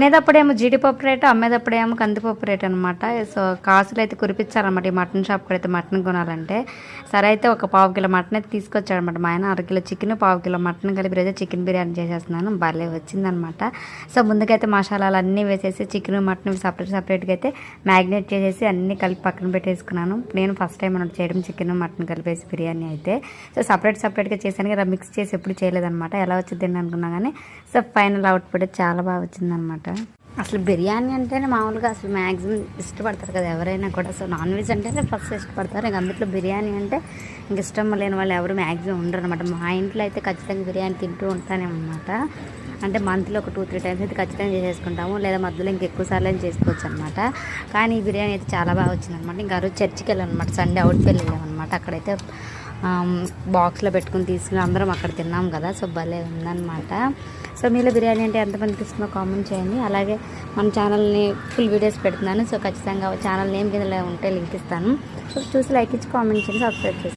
తినేటప్పుడేమో జీడిపప్పు రేటు అమ్మేటప్పుడేమో కందిపప్పు రేట్ అనమాట సో కాసులు అయితే కురిపించారనమాట ఈ మటన్ షాప్కి అయితే మటన్ కొనాలంటే. సరే అయితే ఒక పావు కిలో మటన్ అయితే తీసుకొచ్చాడనమాట మా ఆయన అరకిలో చికెన్ పావు కిలో మటన్ కలిపి అయితే చికెన్ బిర్యానీ చేసేస్తున్నాను. భలే వచ్చిందనమాట సో ముందుకైతే మసాలాలు అన్నీ వేసేసి చికెన్ మటన్ సపరేట్ సపరేట్గా అయితే మ్యాగ్నేట్ చేసేసి అన్నీ కలిపి పక్కన పెట్టేసుకున్నాను. నేను ఫస్ట్ టైం అన్నట్టు చేయడం చికెన్ మటన్ కలిపేసి బిర్యానీ అయితే. సో సపరేట్ సపరేట్గా చేశాను కదా మిక్స్ చేసి ఎప్పుడు చేయలేదన్నమాట. ఎలా వచ్చింది అనుకున్నా కానీ సో ఫైనల్ అవుట్పుట్ చాలా బాగా వచ్చిందనమాట అసలు బిర్యానీ అంటేనే మామూలుగా అసలు మ్యాక్సిమం ఇష్టపడతారు కదా ఎవరైనా కూడా. సో నాన్ వెజ్ అంటేనే ఫస్ట్ ఇష్టపడతారు. ఇంక అందులో బిర్యానీ అంటే ఇంక ఇష్టం లేని వాళ్ళు ఎవరు మ్యాక్సిమం ఉండరు అనమాట మా ఇంట్లో అయితే ఖచ్చితంగా బిర్యానీ తింటూ ఉంటానే అనమాట అంటే మంత్లో ఒక టూ త్రీ టైమ్స్ అయితే ఖచ్చితంగా చేసేసుకుంటాము. లేదా మధ్యలో ఇంక ఎక్కువ సార్లు అయినా చేసుకోవచ్చు అనమాట కానీ ఈ బిర్యానీ అయితే చాలా బాగా వచ్చింది అనమాట ఇంకా రోజు చర్చికి వెళ్ళాం అనమాట సండే అవుట్ వెళ్ళాం అనమాట అక్కడైతే బాక్స్లో పెట్టుకుని తీసుకుని అందరం అక్కడ తిన్నాం కదా. సో భలే ఉందన్నమాట. సో మీలో బిర్యానీ అంటే ఎంతమందికి ఇస్తుందో కామెంట్ చేయండి. అలాగే మన ఛానల్ని ఫుల్ వీడియోస్ పెడుతున్నాను. సో ఖచ్చితంగా ఛానల్ నేమ్ కింద ఉంటే లింక్ ఇస్తాను. సో చూసి లైక్ ఇచ్చి కామెంట్ చేసి సబ్స్క్రైబ్ చేసి